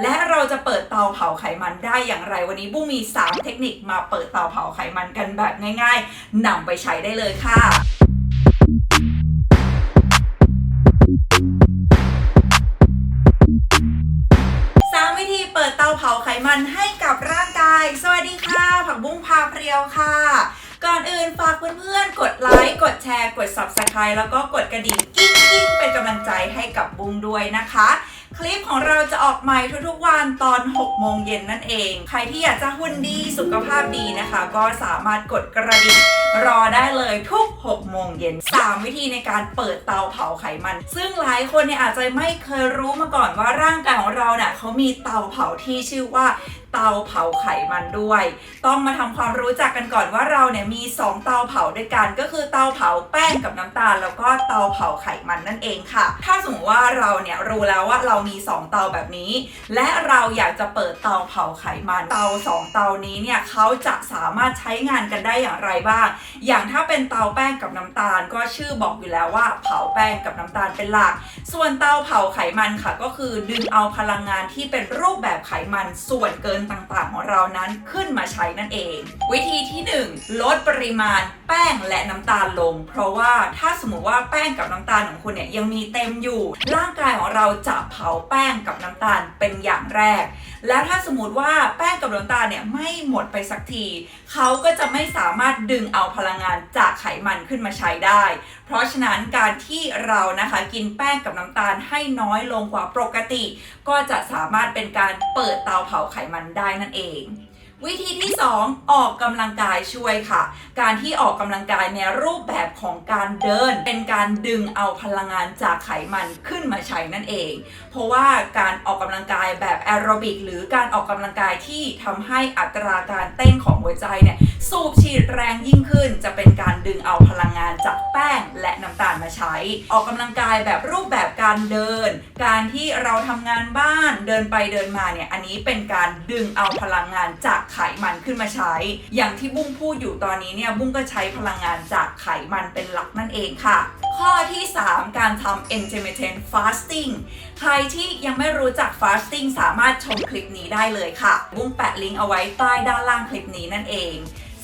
และเราจะเปิดเตาเผาไขมันได้อย่างไรวันนี้บุ้งมี 3 เทคนิคมาเปิดเตาเผาไขมันกันแบบง่าย ๆนำไปใช้ได้เลยค่ะสามวิธีเปิดเตาเผาไขมันให้กับร่างกาย สวัสดีค่ะ ผักบุ้งพาเพรียวค่ะก่อนอื่นฝากเพื่อนๆ กดไลค์ กดแชร์ กด subscribe แล้วก็กดกระดิ่ง กิ้งกิ้งๆ เป็นกำลังใจให้กับบุ้งด้วยนะคะ คลิปของเราจะออกใหม่ทุกๆวันตอน 6 โมงเย็นนั่นเอง ใครที่อยากจะหุ่นดีสุขภาพดีนะคะ ก็สามารถกดกระดิ่งรอได้เลยทุก 6 โมงเย็น 3 วิธีในการเปิดเตาเผาไขมัน ซึ่งหลายคนเนี่ยอาจจะไม่เคยรู้มาก่อนว่าร่างกายของเราเนี่ยเขามีเตาเผาที่ชื่อว่า เตาเผาไขมันด้วย ต้องมาทำความรู้จักกันก่อนว่าเราเนี่ยมี 2 เตาเผาด้วยกัน ก็คือเตาเผาแป้งกับน้ำตาล แล้วก็เตาเผาไขมันนั่นเองค่ะ ถ้าสมมติว่าเราเนี่ยรู้แล้วว่าเรามี 2 เตาแบบนี้ และเราอยากจะเปิดเตาเผาไขมันเตา 2 เตานี้เนี่ยเขาจะสามารถใช้งานกันได้อย่างไรบ้าง อย่างถ้าเป็นเตาแป้งกับน้ำตาล ก็ชื่อบอกอยู่แล้วว่าเผาแป้งกับน้ำตาลเป็นหลัก ส่วนเตาเผาไขมันค่ะ ก็คือดึงเอาพลังงานที่เป็นรูปแบบไขมันส่วนเกินต่างๆ ของเรานั้นขึ้นมาใช้นั่นเอง วิธีที่ 1 ลดปริมาณแป้งและน้ำตาลลง เพราะว่าถ้าสมมติว่าแป้งกับน้ำตาลของคุณเนี่ยยังมีเต็มอยู่ ร่างกายของเราจะเผาแป้งกับน้ำตาลเป็นอย่างแรก แล้วถ้าสมมติว่าแป้งกับน้ำตาลเนี่ยไม่หมดไปสักที เขาก็จะไม่สามารถดึงเอาพลังงานจากไขมันขึ้นมาใช้ได้ เพราะฉะนั้นการที่เรานะคะกินแป้งกับน้ำตาลให้น้อยลงกว่าปกติ ก็จะสามารถเป็นการเปิดเตาเผาไขมันได้นั่นเอง วิธีที่ 2 ออกกำลังกายช่วยค่ะ การที่ออกกำลังกายในรูปแบบของการเดิน เป็นการดึงเอาพลังงานจากไขมันขึ้นมาใช้นั่นเอง เพราะว่าการออกกำลังกายแบบแอโรบิกหรือการออกกำลังกายที่ทำให้อัตราการเต้นของหัวใจเนี่ย สูบฉีดแรงยิ่งขึ้น จะเป็นการดึงเอาพลังงานจากแป้งและน้ำตาลมาใช้ ออกกำลังกายแบบรูปแบบการเดิน การที่เราทำงานบ้านเดินไปเดินมาเนี่ยอันนี้เป็นการดึงเอาพลังงานจากไขมันขึ้นมาใช้ อย่างที่บุ้งพูดอยู่ตอนนี้เนี่ยบุ้งก็ใช้พลังงานจากไขมันเป็นหลักนั่นเองค่ะ ข้อที่ 3 การทำ intermittent fasting ใครที่ยังไม่รู้จัก fasting สามารถชมคลิปนี้ได้เลยค่ะ บุ้งแปะลิงก์เอาไว้ใต้ด้านล่างคลิปนี้นั่นเอง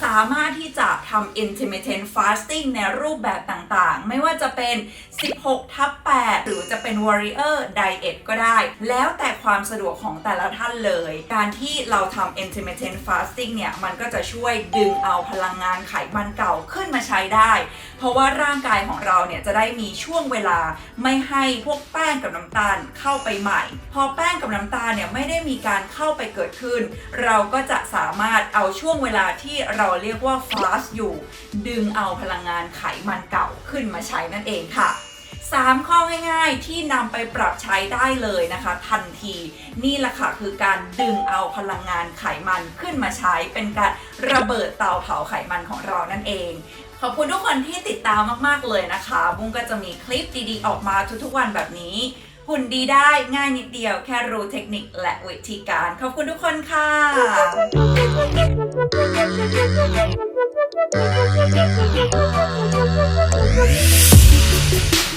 สามารถที่จะทำ intermittent fasting ในรูปแบบต่างๆ ไม่ว่าจะเป็น 16 ทับ 8 หรือจะเป็น warrior diet ก็ได้ แล้วแต่ความสะดวกของแต่ละท่านเลย การที่เราทำ intermittent fasting เนี่ย มันก็จะช่วยดึงเอาพลังงานไขมันเก่าขึ้นมาใช้ได้ เพราะว่าร่างกายของเราเนี่ยจะได้มีช่วงเวลาไม่ให้พวกแป้งกับน้ำตาลเข้าไปใหม่ พอแป้งกับน้ำตาลเนี่ยไม่ได้มีการเข้าไปเกิดขึ้น เราก็จะสามารถเอาช่วงเวลาที่เราเรียกว่า fast อยู่ ดึงเอาพลังงานไขมันเก่าขึ้นมาใช้นั่นเองค่ะ3 ข้อง่ายๆ ที่นำไปปรับใช้ได้เลยนะคะ ทันที นี่แหละค่ะคือการดึงเอาพลังงานไขมันขึ้นมาใช้ เป็นการระเบิดเตาเผาไขมันของเรานั่นเอง ขอบคุณทุกคนที่ติดตามมากๆเลยนะคะ บุ้งก็จะมีคลิปดีๆ ออกมาทุกๆวันแบบนี้ หุ่นดีได้ง่ายนิดเดียวแค่รู้เทคนิคและวิธีการ ขอบคุณทุกคนค่ะ Thank you.